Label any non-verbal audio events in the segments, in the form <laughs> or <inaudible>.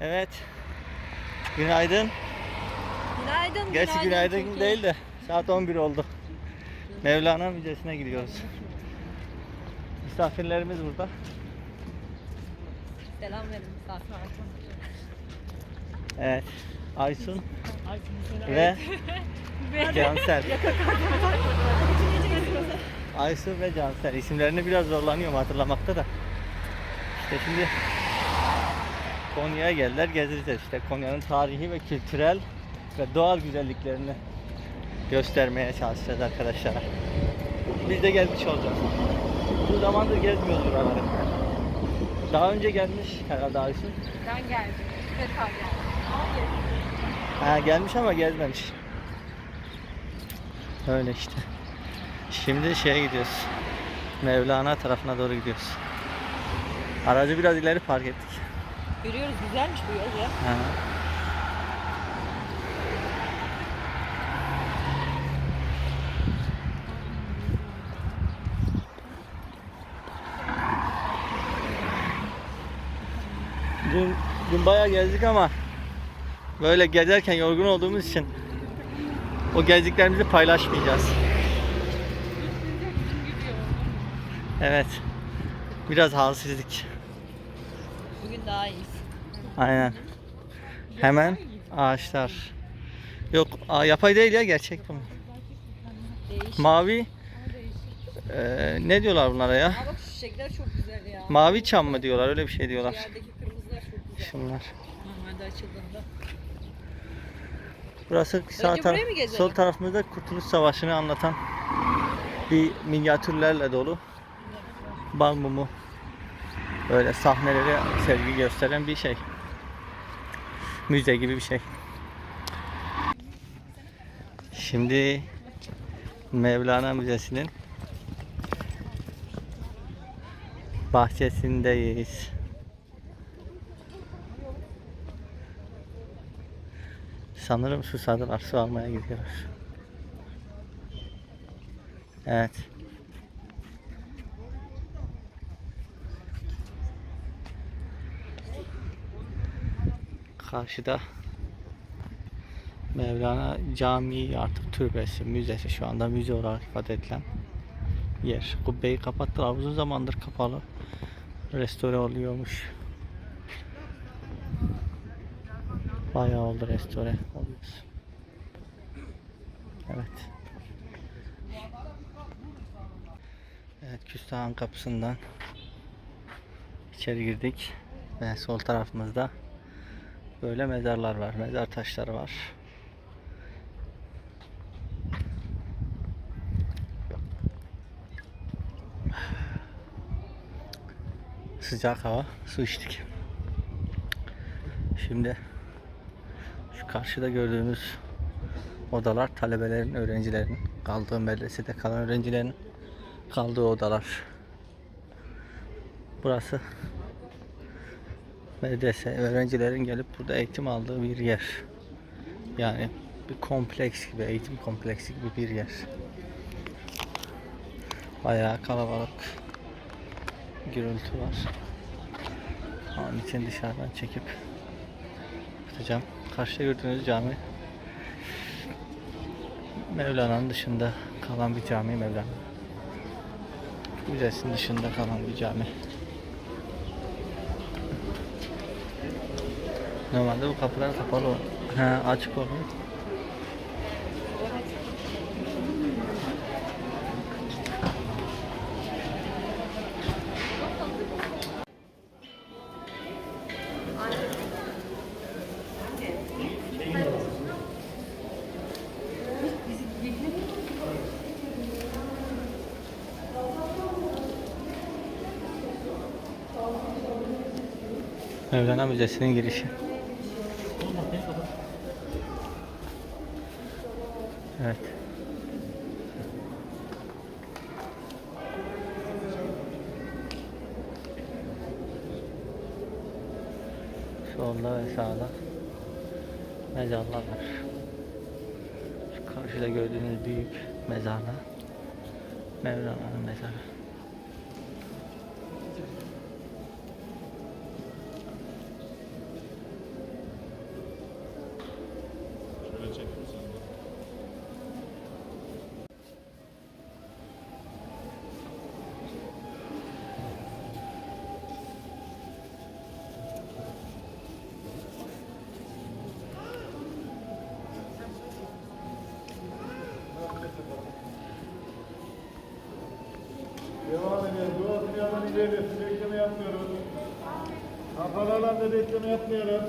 Evet. Günaydın. Günaydın. Gerçi günaydın Türkiye. değil de saat 11 oldu. Mevlana Müzesi'ne gidiyoruz. Misafirlerimiz burada. Selam verin misafir Evet. Aysun <laughs> ve Cansel. Aysun ve Cansel. İsimlerini biraz zorlanıyorum hatırlamakta da. İşte şimdi Konya'ya geldiler gezeceğiz işte Konya'nın tarihi ve kültürel ve doğal güzelliklerini göstermeye çalışacağız arkadaşlara. Biz de gelmiş olacağız. Bu zamandır gezmiyoruz buraları. Daha önce gelmiş herhalde Aysun. Ben geldim. Defa geldim. Ama geldim. Ha gelmiş ama gezmemiş. Öyle işte. Şimdi şeye gidiyoruz. Mevlana tarafına doğru gidiyoruz. Aracı biraz ileri park ettik. Yürüyoruz güzelmiş bu yol ya. Ha. Dün, dün bayağı gezdik ama böyle gezerken yorgun olduğumuz için o gezdiklerimizi paylaşmayacağız. Evet. Biraz halsizlik. Bugün daha iyiyiz. Aynen. Hemen ağaçlar. Yok yapay değil ya gerçek bu. Değişik. Mavi eee, ne diyorlar bunlara ya? Aa bak şu çiçekler çok güzel ya. Mavi çam mı diyorlar öyle bir şey diyorlar. Yerdeki kırmızılar çok güzel. Şunlar. Normalde açıldığında. Burası sağ Önce taraf, sol tarafımızda Kurtuluş Savaşı'nı anlatan bir minyatürlerle dolu bal mumu böyle sahneleri sergi gösteren bir şey. Müze gibi bir şey. Şimdi Mevlana Müzesi'nin bahçesindeyiz. Sanırım susadılar. Su almaya gidiyorlar. Evet. Karşıda Mevlana Camii artık türbesi, müzesi şu anda müze olarak ifade edilen yer. Kubbeyi kapattılar. Uzun zamandır kapalı. Restore oluyormuş. Bayağı oldu restore oluyoruz. Evet. Evet Küstah'ın kapısından içeri girdik ve sol tarafımızda böyle mezarlar var, mezar taşları var. Sıcak hava, su içtik. Şimdi şu karşıda gördüğümüz odalar talebelerin, öğrencilerin kaldığı medresede kalan öğrencilerin kaldığı odalar. Burası medrese, öğrencilerin gelip burada eğitim aldığı bir yer. Yani bir kompleks gibi, eğitim kompleksi gibi bir yer. Bayağı kalabalık gürültü var. Onun için dışarıdan çekip tutacağım. Karşıda gördüğünüz cami Mevlana'nın dışında kalan bir cami Mevlana. Müzesinin dışında kalan bir cami. Normalde bu kapılar kapalı. ol- He, açık oluyor. Mevlana Müzesi'nin girişi. Evet. Solda ve sağda mezarlar var. Şu karşıda gördüğünüz büyük mezarda Mevlana'nın mezarı. Dünyadan ilerlesin. Bekleme yapmıyoruz. Kapalı alanda bekleme yapmıyoruz.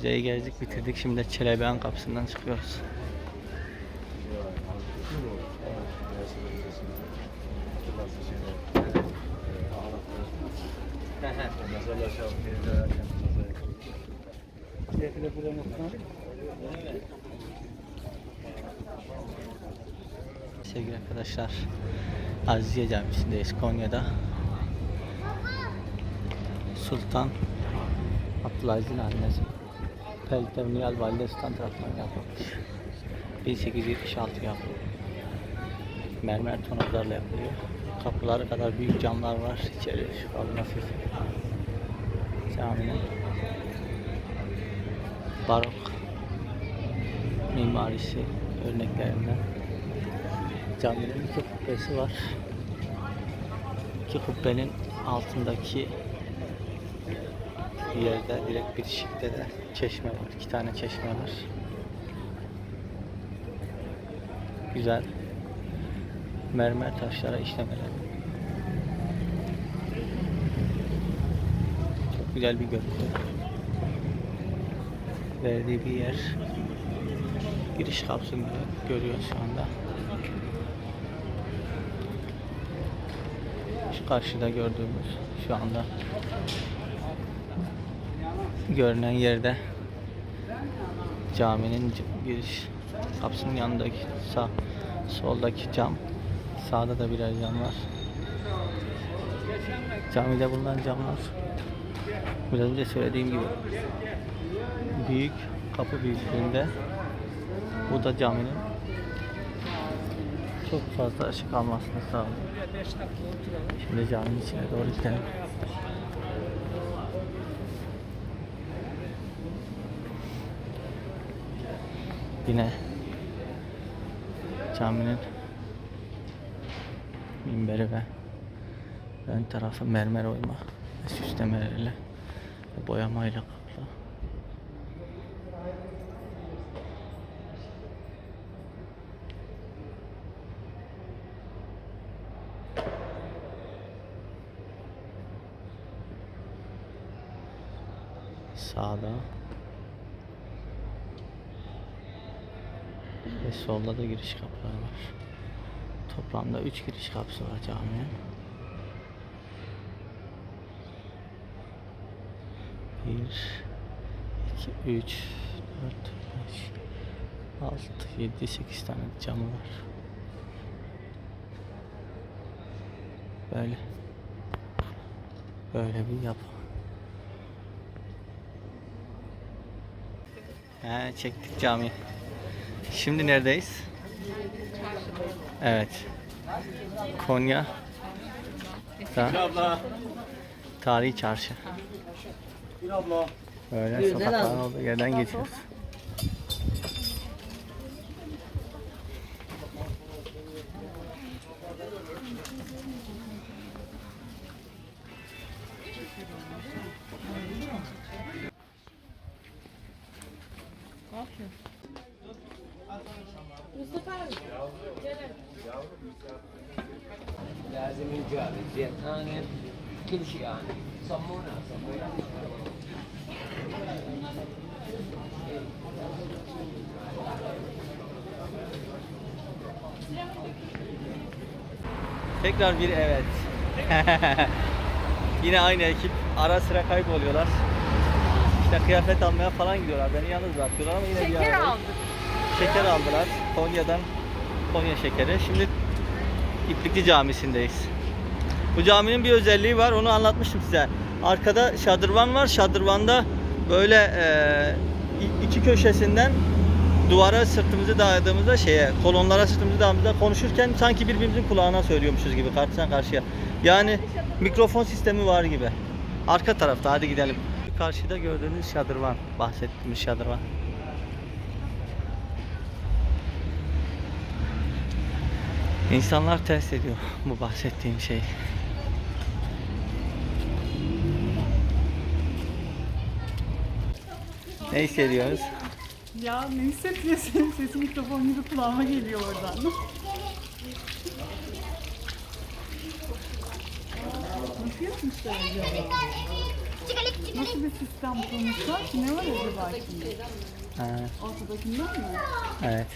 Müzeyi gezdik bitirdik. Şimdi de Çelebihan kapısından çıkıyoruz. Sevgili arkadaşlar, Azize Camisi'ndeyiz Konya'da. Sultan Abdülaziz'in annesi Peltev Nihal Valide Sultan tarafından yapılmış. 1876 yapıldı. Mermer tonaklarla yapılıyor. Kapıları kadar büyük camlar var. İçeri şu kalması caminin barok mimarisi örneklerinden caminin iki kubbesi var. İki kubbenin altındaki yerde direkt bitişikte de çeşme var. İki tane çeşme var. Güzel. Mermer taşlara işlemeler. Çok güzel bir görüntü. Verdiği bir yer. Giriş kapısını görüyoruz şu anda. Şu karşıda gördüğümüz şu anda görünen yerde caminin giriş kapısının yanındaki sağ soldaki cam sağda da birer cam var. Camide bulunan camlar biraz önce söylediğim gibi büyük kapı büyüklüğünde bu da caminin çok fazla ışık almasını sağlıyor. Şimdi caminin içine doğru gidelim. Yine caminin minberi ve ön tarafı mermer oyma ve süslemelerle ve boyamayla kaplı. Sağda ve solda da giriş kapıları var. Toplamda 3 giriş kapısı var caminin. 1 2 3 4 5 6 7 8 tane camı var. Böyle böyle bir yapı. He, çektik camiyi. Şimdi neredeyiz? Evet. Konya. Da, tarihi çarşı. Bir abla. Böyle sokakların olduğu yerden geçiyoruz. لازم ينجاب الزيت ثاني كل شيء يعني صمونه صمونه Tekrar bir evet. <laughs> Yine aynı ekip ara sıra kayboluyorlar. İşte kıyafet almaya falan gidiyorlar. Beni yalnız bırakıyorlar ama yine bir Şeker aradayız. aldık. Şeker aldılar. Konya'dan Konya şekeri. Şimdi İplikli Camisi'ndeyiz. Bu caminin bir özelliği var. Onu anlatmıştım size. Arkada şadırvan var. Şadırvanda böyle e, iki köşesinden duvara sırtımızı dayadığımızda şeye kolonlara sırtımızı dayadığımızda konuşurken sanki birbirimizin kulağına söylüyormuşuz gibi karşıdan karşıya. Yani mikrofon sistemi var gibi. Arka tarafta hadi gidelim. Karşıda gördüğünüz şadırvan. Bahsettiğimiz şadırvan. İnsanlar test ediyor bu bahsettiğim şeyi. Ne hissediyorsunuz? Ya ne hissediyorsun? <laughs> Sesi mikrofon gibi kulağıma geliyor oradan. Nasıl yapmışlar acaba? Nasıl bir sistem kurmuşlar? Ne var acaba şimdi? Ha, Ortadakinden mi? evet.